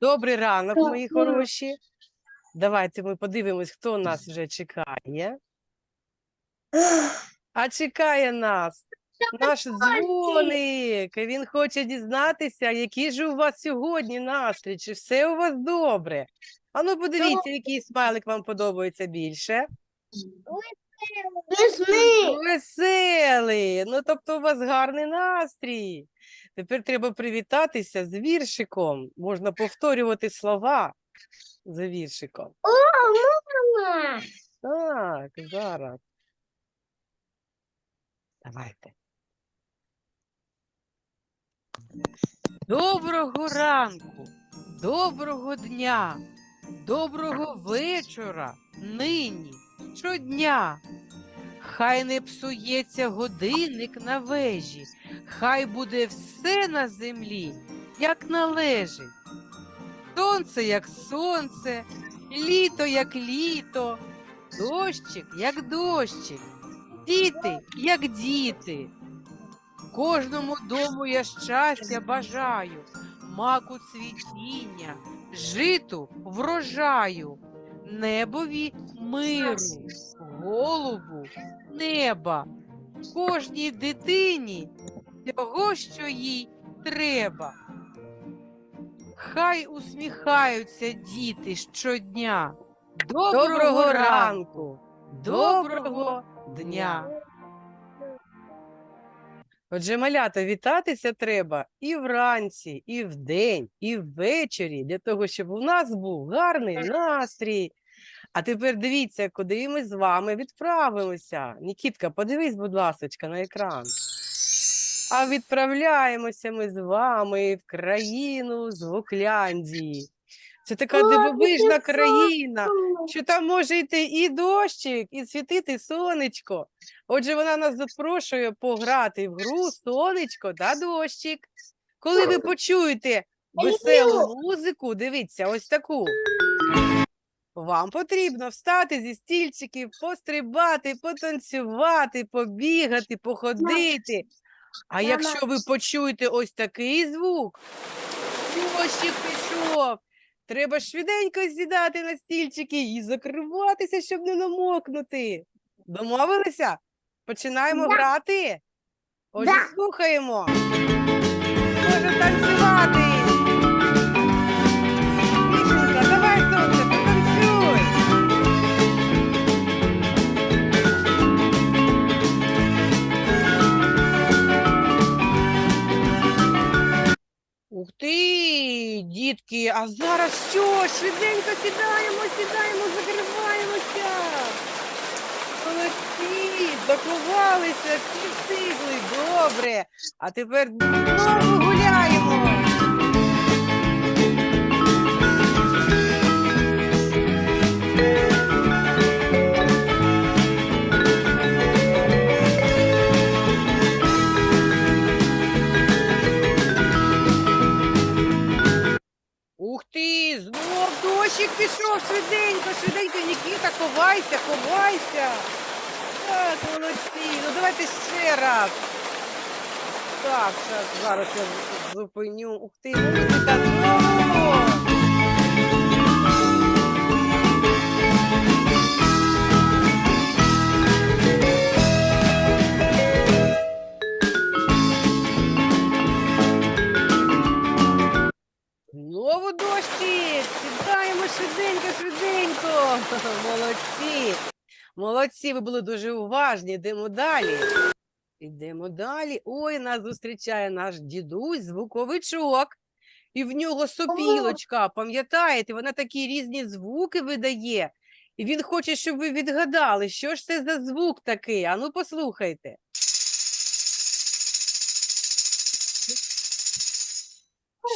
Добрий ранок, мої хороші. Давайте ми подивимось, хто нас вже чекає. А чекає нас наш дзвоник. Він хоче дізнатися, який же у вас сьогодні настрій, чи все у вас добре. Ану, подивіться, який смайлик вам подобається більше. Весни. Веселий. Ну, тобто, у вас гарний настрій. Тепер треба привітатися з віршиком. Можна повторювати слова за віршиком. О, мама. Так, зараз. Давайте. Доброго ранку, доброго дня, доброго вечора, нині, щодня. Хай не псується годинник на вежі, хай буде все на землі, як належить. Сонце, як сонце, літо, як літо, дощик, як дощик, діти, як діти. Кожному дому я щастя бажаю, маку цвітіння, житу врожаю, небові миру, голубу неба, кожній дитині того, що їй треба. Хай усміхаються діти щодня. Доброго, Доброго ранку, доброго дня. Отже, малята, вітатися треба і вранці, і вдень, і ввечері, для того, щоб у нас був гарний настрій. А тепер дивіться, куди ми з вами відправимося. Нікітка, подивись, будь ласочка, на екран. А відправляємося ми з вами в країну Звукляндії. Це така дивовижна країна, що там може йти і дощик, і світити сонечко. Отже, вона нас запрошує пограти в гру сонечко та дощик. Коли ви почуєте веселу музику, дивіться, ось таку. Вам потрібно встати зі стільчиків, пострибати, потанцювати, побігати, походити. А якщо ви почуєте ось такий звук, дощик пішов, треба швиденько сідати на стільчики і закриватися, щоб не намокнути. Домовилися? Починаємо грати? Отже, слухаємо. Можна танцювати. Ух ти, дітки, а зараз що? Швиденько сідаємо, сідаємо, закриваємося. Молодці, докувалися, всі встигли, добре. А тепер знову гуляємо. Ух ти, знов дощик пішов швиденько, швиденько. Нікіта, ховайся, ховайся. Так, молодці. Ну давайте ще раз. Так, зараз, зараз я зупиню. Ух ти, музика знову. Швиденько, швиденько. Молодці. Молодці, ви були дуже уважні. Йдемо далі. Йдемо далі. Ой, нас зустрічає наш дідусь, звуковичок. І в нього сопілочка, пам'ятаєте, вона такі різні звуки видає. І він хоче, щоб ви відгадали, що ж це за звук такий. Ану, послухайте.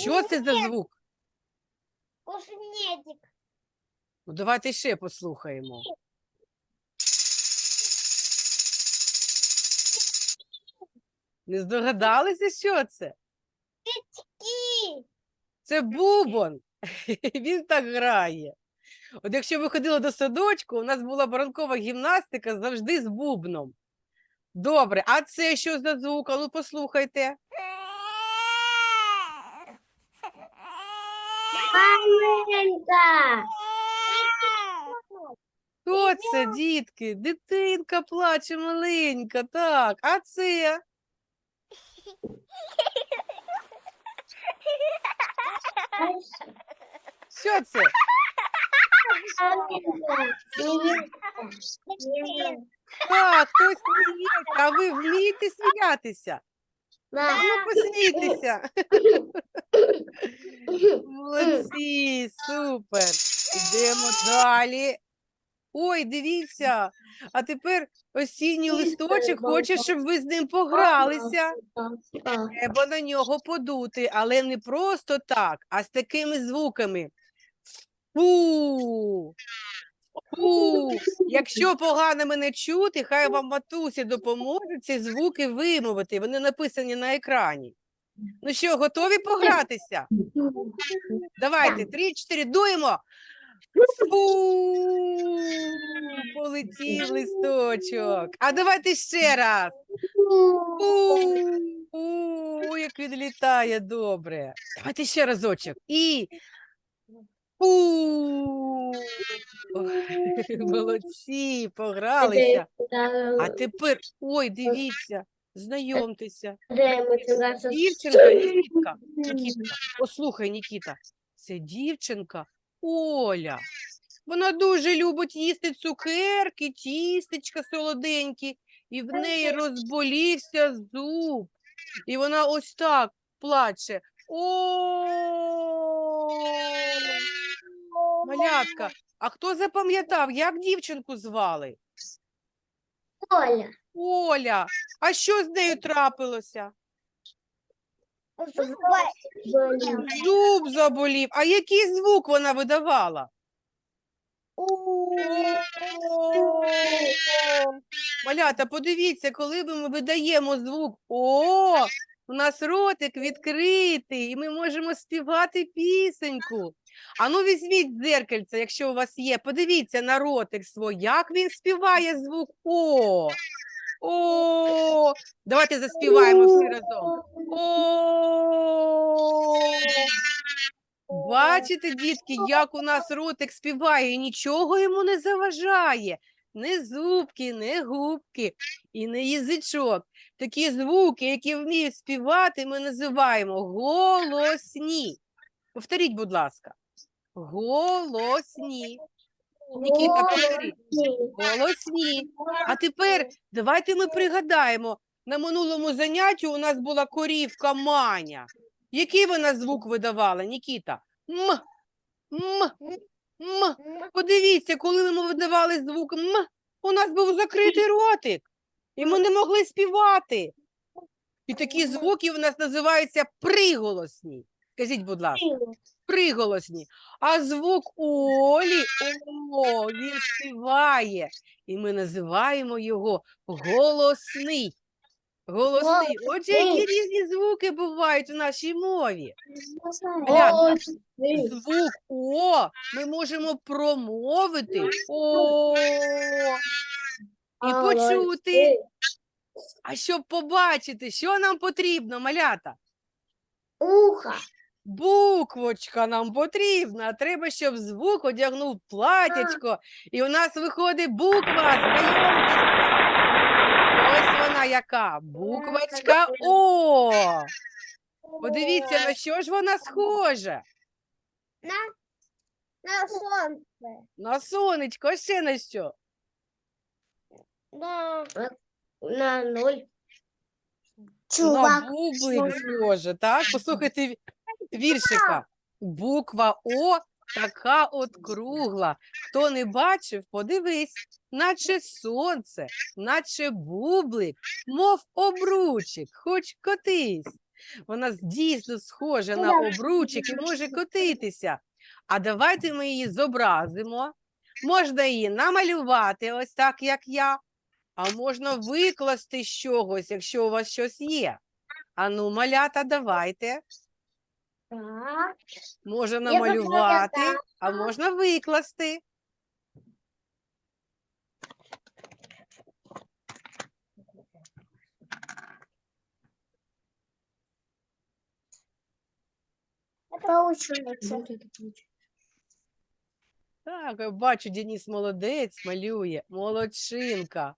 Що це за звук? Кушнетик. Ну, давайте ще послухаємо. Не здогадалися, що це? Ки. Це бубон. Він так грає. От якщо ви ходили до садочку, у нас була баранкова гімнастика завжди з бубном. Добре, а це що за звук? Ну послухайте. Маленька. Хто це, дітки? Дитинка плаче маленька, так. А це? Що це? Так, хтось сміється, а ви вмієте сміятися? Да. Ну, посмійтеся. Молодці, супер. Йдемо далі. Ой, дивіться, а тепер осінній листочок хоче, щоб ви з ним погралися. Треба на нього подути, але не просто так, а з такими звуками. Фу. Фу. Якщо погано мене чути, хай вам матусі допоможе ці звуки вимовити. Вони написані на екрані. Ну що, готові погратися? Давайте, три-чотири, дуємо. Фу, полетів листочок. А давайте ще раз. У, у, як він літає добре. Давайте ще разочок. І. У. Молодці, погралися. А тепер, ой, дивіться, знайомтеся. Дівчинка, Нікітка, Нікітка, послухай, Нікіта, це дівчинка Оля. Вона дуже любить їсти цукерки, тістечка солоденькі, і в неї розболівся зуб. І вона ось так плаче. О, малятка, а хто запам'ятав, як дівчинку звали? Оля. Оля. А що з нею трапилося? Зуб заболів. А який звук вона видавала? Малята, подивіться, коли ми видаємо звук О, у нас ротик відкритий, і ми можемо співати пісеньку. Ану, візьміть дзеркальце, якщо у вас є. Подивіться на ротик свій, як він співає звук О. О. Давайте заспіваємо всі разом. О. Бачите, дітки, як у нас ротик співає, і нічого йому не заважає. Не зубки, не губки і не язичок. Такі звуки, які вміють співати, ми називаємо голосні. Повторіть, будь ласка. Голосні. Нікіта, повторіть. Голосні. А тепер давайте ми пригадаємо. На минулому занятті у нас була корівка Маня. Який вона звук видавала, Нікіта? М. М. М. Подивіться, коли ми видавали звук М, у нас був закритий ротик, і ми не могли співати. І такі звуки у нас називаються приголосні. Скажіть, будь ласка, приголосні. А звук Олі, о, він співає. І ми називаємо його голосний. Голосний. Отже, які різні звуки бувають у нашій мові. Глянь. Звук О ми можемо промовити О і почути. А щоб побачити, що нам потрібно, малята? Ухо. Буквочка нам потрібна. Треба, щоб звук одягнув платячко, і у нас виходить буква. Знайомтеся. Ось вона яка. Буквочка О. Подивіться, на що ж вона схожа. На, на солнце. На сонечко, а ще на що? На, на ноль. На бублик схоже, так? Послухайте ві- віршика. Буква О така от кругла. Хто не бачив, подивись, наче сонце, наче бублик, мов обручик, хоч котись. Вона дійсно схожа на обручик і може котитися. А давайте ми її зобразимо. Можна її намалювати, ось так, як я, а можна викласти з чогось, якщо у вас щось є. Ану, малята, давайте. Так. Можна Я намалювати, а можна викласти. получается. Так, я бачу, Денис молодець малює, молодчинка.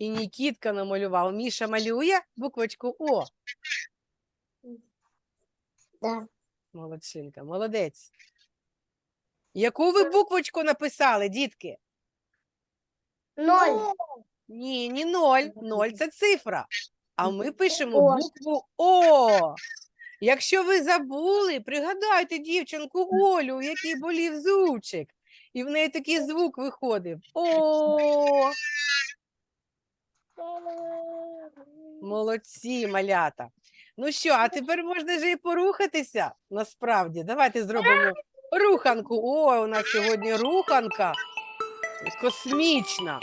І Нікітка намалював. Міша малює буквочку О. Да. Молодчинка, молодець. Яку ви буквочку написали, дітки? Ноль. Ні, ні ноль. Ноль це цифра. А ми пишемо букву О. Якщо ви забули, пригадайте дівчинку Олю, у якій болів зубчик. І в неї такий звук виходив. О. Молодці, малята. Ну що, а тепер можна вже і порухатися насправді. Давайте зробимо руханку. О, у нас сьогодні руханка космічна.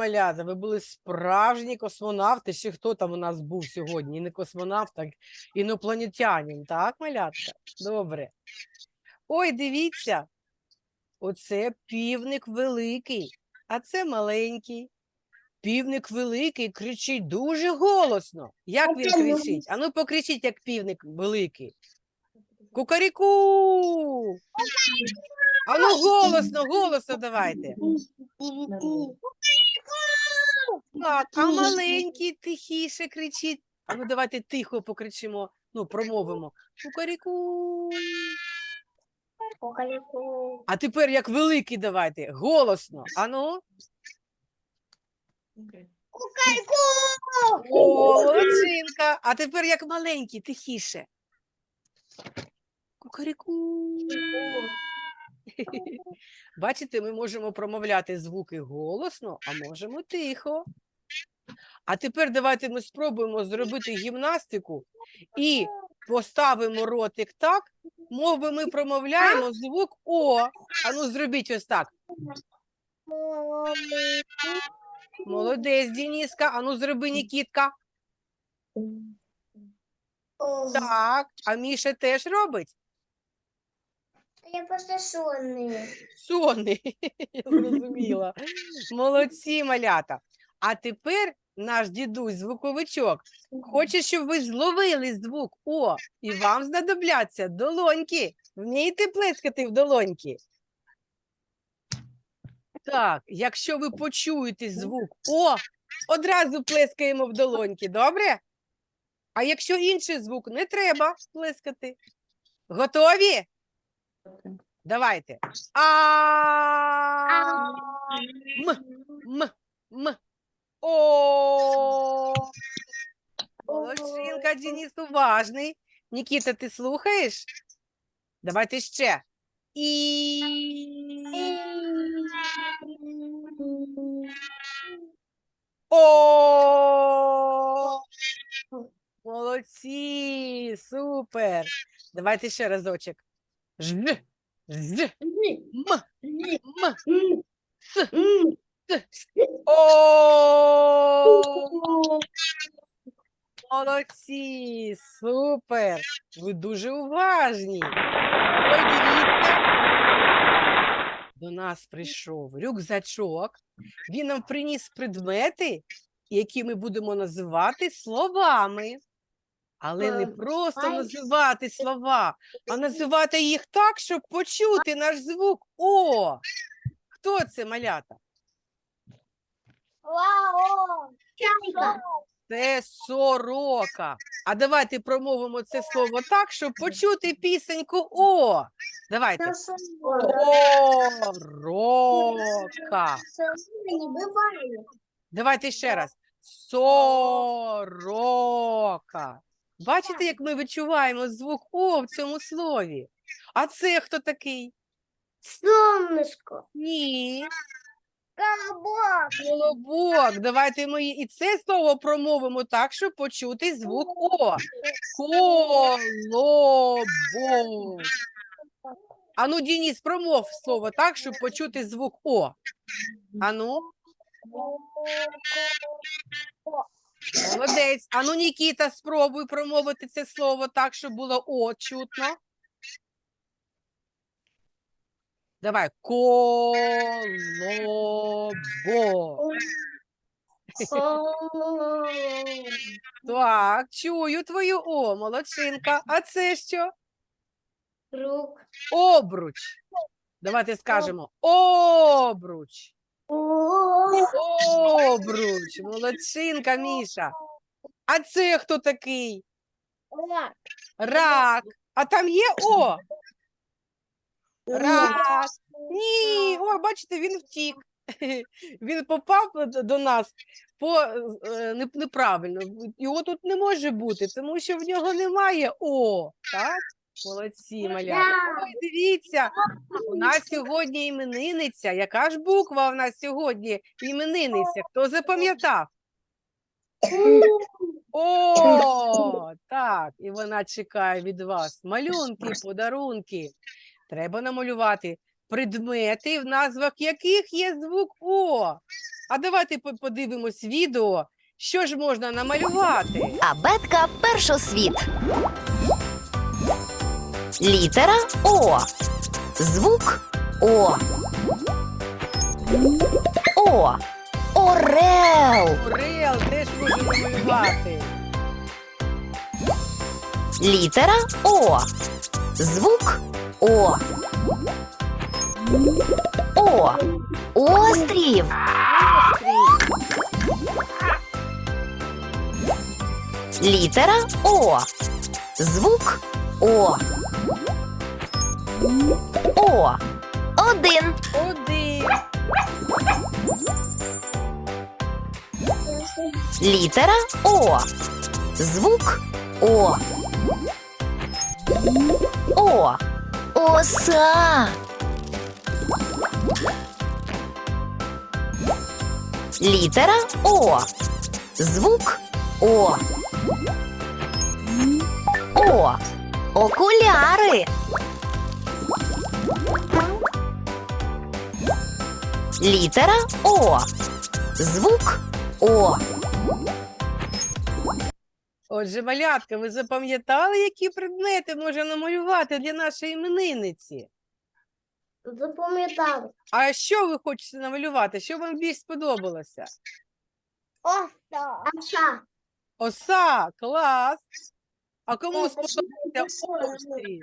Малята, ви були справжні космонавти. Ще хто там у нас був сьогодні? І не космонавт, так інопланетянин, так, малятка? Добре. Ой, дивіться. Оце півник великий, а це маленький. Півник великий кричить дуже голосно. Як він кричить? Ану, покричіть, як півник великий. Кукаріку! Ану, голосно, голосно давайте. Так, а маленький тихіше кричить. А ну давайте тихо покричимо, ну, промовимо. Кукаріку. А тепер як великий давайте, голосно. Ану. Кукареку. Молодчинка. А тепер як маленький, тихіше. Кукаріку. Бачите, ми можемо промовляти звуки голосно, а можемо тихо. А тепер давайте ми спробуємо зробити гімнастику і поставимо ротик так, мов ми промовляємо звук О. Ану, зробіть ось так. Молодець, Дініска. Ану, зроби Нікітка. Так, а Міша теж робить. Я просто сонный. Сонний, я зрозуміла. Молодці, малята. А тепер наш дідусь звуковичок хоче, щоб ви зловили звук О, і вам знадобляться долоньки. Вмієте плескати в долоньки? Так, якщо ви почуєте звук О, одразу плескаємо в долоньки, добре? А якщо інший звук, не треба плескати. Готові? Давайте. А. М. М. М. О. Молодчинка, Денис уважний. Нікіта, ти слухаєш? Давайте ще. І. О. Молодці, супер. Давайте ще разочок. Ж. З. М. М. С. С. О. Молодці, супер. Ви дуже уважні. Ой. До нас прийшов рюкзачок. Він нам приніс предмети, які ми будемо називати словами. Але не Ем, просто називати слова, а називати їх так, щоб почути наш звук О. Хто це малята? Вау. Чайка. Це сорока. А давайте промовимо це слово так, щоб почути пісеньку О. Давайте. Сорока. Давайте ще раз. Сорока. Бачите, як ми відчуваємо звук О в цьому слові? А це хто такий? Солнышко. Ні. Колобок. Колобок. Давайте ми і це слово промовимо так, щоб почути звук О. Колобок. Ану, Дініс, промов слово так, щоб почути звук О. Ану, молодець. Ану, Нікіта, спробуй промовити це слово так, щоб було О чутно. Давай. Колобок. Так, чую твою О, молодчинка. А це що? Круг. Обруч. Давайте скажемо обруч. Обруч. Молодчинка, Міша. А це хто такий? Рак. А там є О? Рак. Ні. О, бачите, він втік. Він попав до нас по неправильно. Його тут не може бути, тому що в нього немає О. Так? Молодці, малята. Ой, дивіться, у нас сьогодні іменинниця. Яка ж буква у нас сьогодні іменинниця? Хто запам'ятав? О, так, і вона чекає від вас. Малюнки, подарунки. Треба намалювати предмети, в назвах яких є звук О. А давайте подивимось відео, що ж можна намалювати. Абетка першосвіт. Літера О. Звук О. О. Орел. Орел теж можна намалювати. Літера О. Звук О. О. Острів. Острів. Літера О. Звук О. О. Один. Один. Літера О. Звук О. О. Оса. Літера О. Звук О. О. Окуляри. Літера О. Звук О. Отже, малятка, ви запам'ятали, які предмети можна намалювати для нашої іменинниці? Запам'ятав. А що ви хочете намалювати? Що вам більш сподобалося? О, да. Оса. Оса, клас. А кому сподобався острів?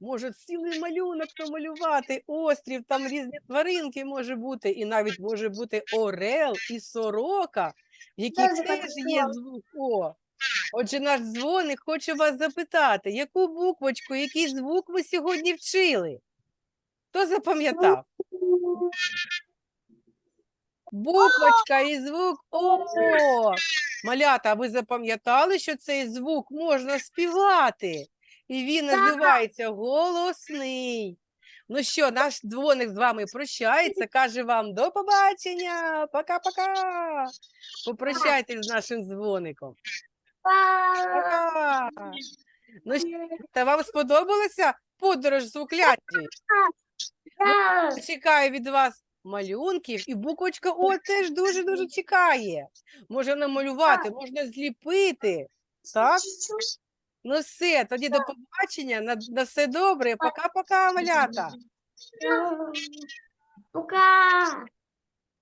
Може, цілий малюнок намалювати. Острів, там різні тваринки може бути, і навіть може бути орел і сорока, в яких Дуже теж є звук О. Отже, наш дзвоник хоче вас запитати, яку буквочку, який звук ви сьогодні вчили? Хто запам'ятав? Буквочка і звук О. Малята, а ви запам'ятали, що цей звук можна співати? І він називається голосний. Ну що, наш дзвоник з вами прощається, каже вам до побачення. Пока-пока. Попрощайтесь з нашим дзвоником. Пока. Ну що, та вам сподобалася подорож з Укляті? Да. Чекаю від вас малюнків, і буквочка О теж дуже-дуже чекає. Можна намалювати, можна зліпити. Так? Ну все, тоді до побачення, на, на все добре. Пока-пока, малята. Пока.